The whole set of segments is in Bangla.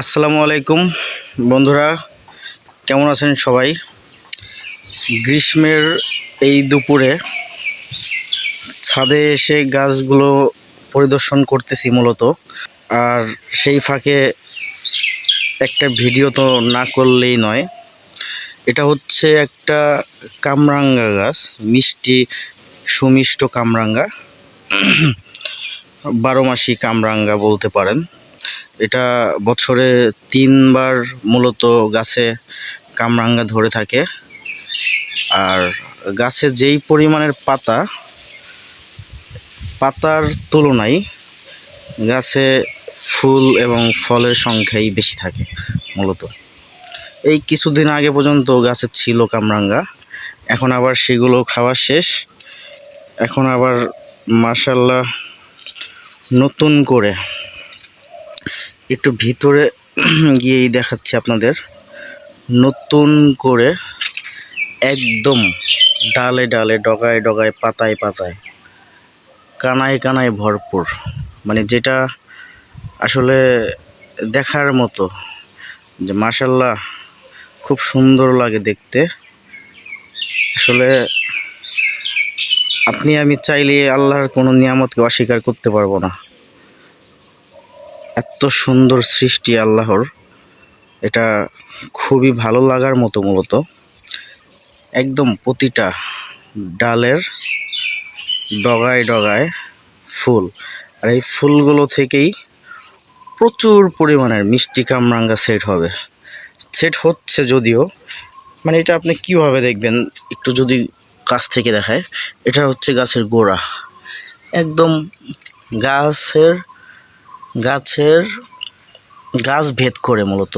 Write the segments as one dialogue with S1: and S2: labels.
S1: আসসালামু আলাইকুম। বন্ধুরা, কেমন আছেন সবাই? গ্রীষ্মের এই দুপুরে ছাদে এসে গাছগুলো পরিদর্শন করতেছি মূলত। আর সেই ফাঁকে একটা ভিডিও তো না করলেই নয়। এটা হচ্ছে একটা কামরাঙ্গা গাছ, মিষ্টি সুমিষ্ট কামরাঙ্গা। বারো মাসি কামরাঙ্গা বলতে পারেন। এটা বছরে তিনবার মূলত গাছে কামরাঙ্গা ধরে থাকে। আর গাছে যেই পরিমাণের পাতা, পাতার তুলনায় গাছে ফুল এবং ফলের সংখ্যাই বেশি থাকে মূলত। এই কিছুদিন আগে পর্যন্ত গাছে ছিল কামরাঙ্গা, এখন আবার সেগুলো খাওয়া শেষ। এখন আবার মার্শাল্লাহ নতুন করে একটু ভিতরে গিয়েই দেখাচ্ছি আপনাদের। নতুন করে একদম ডালে ডালে, ডগায় ডগায়, পাতায় পাতায়, কানায় কানায় ভরপুর। মানে যেটা আসলে দেখার মতো যে মাসাল্লাহ খুব সুন্দর লাগে দেখতে। আসলে আপনি আমি চাইলে আল্লাহর কোনো নিয়ামতকে অস্বীকার করতে পারব না। এত সুন্দর সৃষ্টি আল্লাহর। এটা খুবই ভালো লাগার মতো মূলত। একদম প্রতিটা ডালের ডগায় ডগায় ফুল। আর এই ফুলগুলো থেকেই প্রচুর পরিমাণের মিষ্টি কামরাঙ্গা সেট হবে। সেট হচ্ছে যদিও মানে এটা আপনি কীভাবে দেখবেন একটু যদি কাছ থেকে দেখায়, এটা হচ্ছে গাছের গোড়া। একদম গাছের গাছের গাছ ভেদ করে মূলত।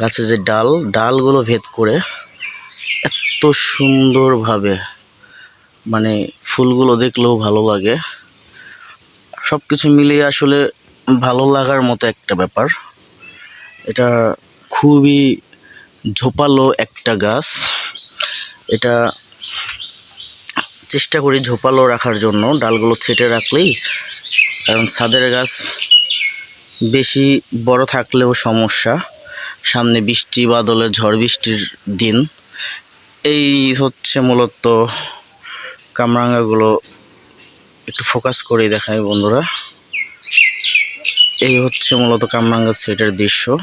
S1: গাছের যে ডাল, ডালগুলো ভেদ করে এত সুন্দরভাবে মানে ফুলগুলো দেখলেও ভালো লাগে। সব কিছু মিলিয়ে আসলে ভালো লাগার মতো একটা ব্যাপার। এটা খুবই ঝোপালো একটা গাছ। এটা চেষ্টা করি ঝোপালো রাখার জন্য। ডালগুলো ছেটে রাখলেই, কারণ ছাদের গাছ বেশি বড় থাকলেও সমস্যা। সামনে বৃষ্টি, বাদলে ঝড় বৃষ্টির দিন। এই হচ্ছে মূলত কামরাঙ্গাগুলো একটু ফোকাস করে দেখায় বন্ধুরা। এই হচ্ছে মূলত কামরাঙ্গা সেটের দৃশ্য।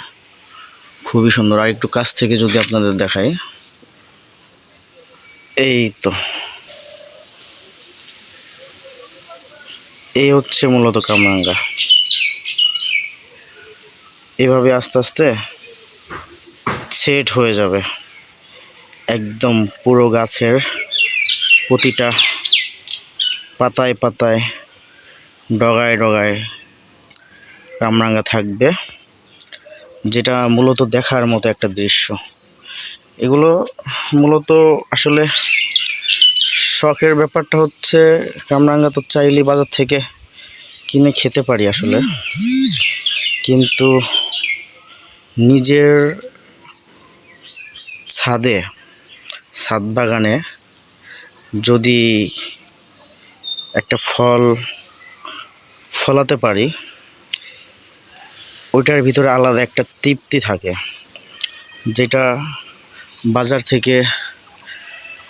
S1: খুবই সুন্দর। আর একটু কাছ থেকে যদি আপনাদের দেখাই। এই তো। এই হচ্ছে মূলত কামরাঙ্গা। এভাবে আস্তে আস্তে সেট হয়ে যাবে। একদম পুরো গাছের প্রতিটা পাতায় পাতায় ডগায় ডগায় কামরাঙ্গা থাকবে, যেটা মূলত দেখার মতো একটা দৃশ্য। এগুলো মূলত আসলে শখের ব্যাপারটা হচ্ছে, কামরাঙ্গা তো চাইলেই বাজার থেকে কিনে খেতে পারি আসলে। কিন্তু নিজের ছাদে, ছাদ বাগানে যদি একটা ফল ফলাতে পারি, ওইটার ভিতরে আলাদা একটা তৃপ্তি থাকে, যেটা বাজার থেকে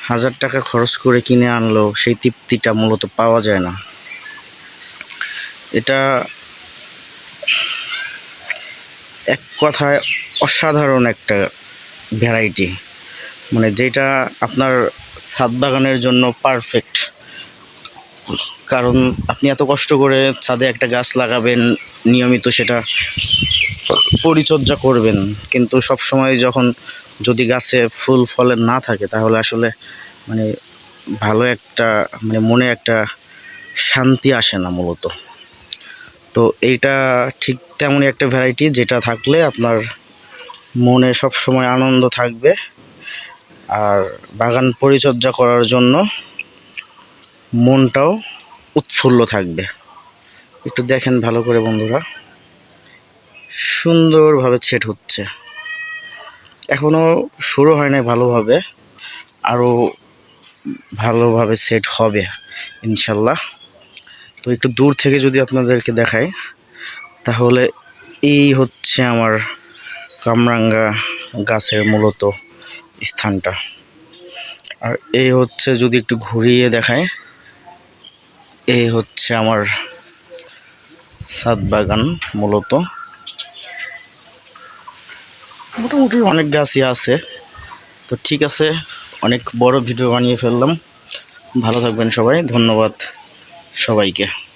S1: হাজার টাকা খরচ করে কিনে আনলো সেই তৃপ্তিটা মূলত পাওয়া যায় না। এটা এক কথায় অসাধারণ একটা ভ্যারাইটি মানে যেটা আপনার ছাদ বাগানের জন্য পারফেক্ট কারণ আপনি এত কষ্ট করে ছাদে একটা গাছ লাগাবেন, নিয়মিত সেটা পরিচর্যা করবেন। কিন্তু সব সময় যখন যদি গাছে ফুল ফলের না থাকে, তাহলে আসলে মানে ভালো একটা মানে মনে একটা শান্তি আসে না মূলত। তো এইটা ঠিক তেমনই একটা ভ্যারাইটি যেটা থাকলে আপনার মনে সব সময় আনন্দ থাকবে। আর বাগান পরিচর্যা করার জন্য মনটাও উৎফুল্ল থাকবে। একটু দেখেন ভালো করে বন্ধুরা। সুন্দরভাবে ছেট হচ্ছে। এখনও শুরু হয় নাই ভালোভাবে। আরও ভালোভাবে সেট হবে, ইনশাল্লাহ। তো একটু দূর থেকে যদি আপনাদেরকে দেখাই তাহলে এই হচ্ছে আমার কামরাঙ্গা গাছের মূলত স্থানটা। আর এই হচ্ছে যদি একটু ঘুরিয়ে দেখায় এই হচ্ছে আমার ছাদ বাগান মূলত। মোটামুটি অনেক গাছই আছে। তো ঠিক আছে, অনেক বড় ভিডিও বানিয়ে ফেললাম। ভালো থাকবেন সবাই, ধন্যবাদ সবাইকে।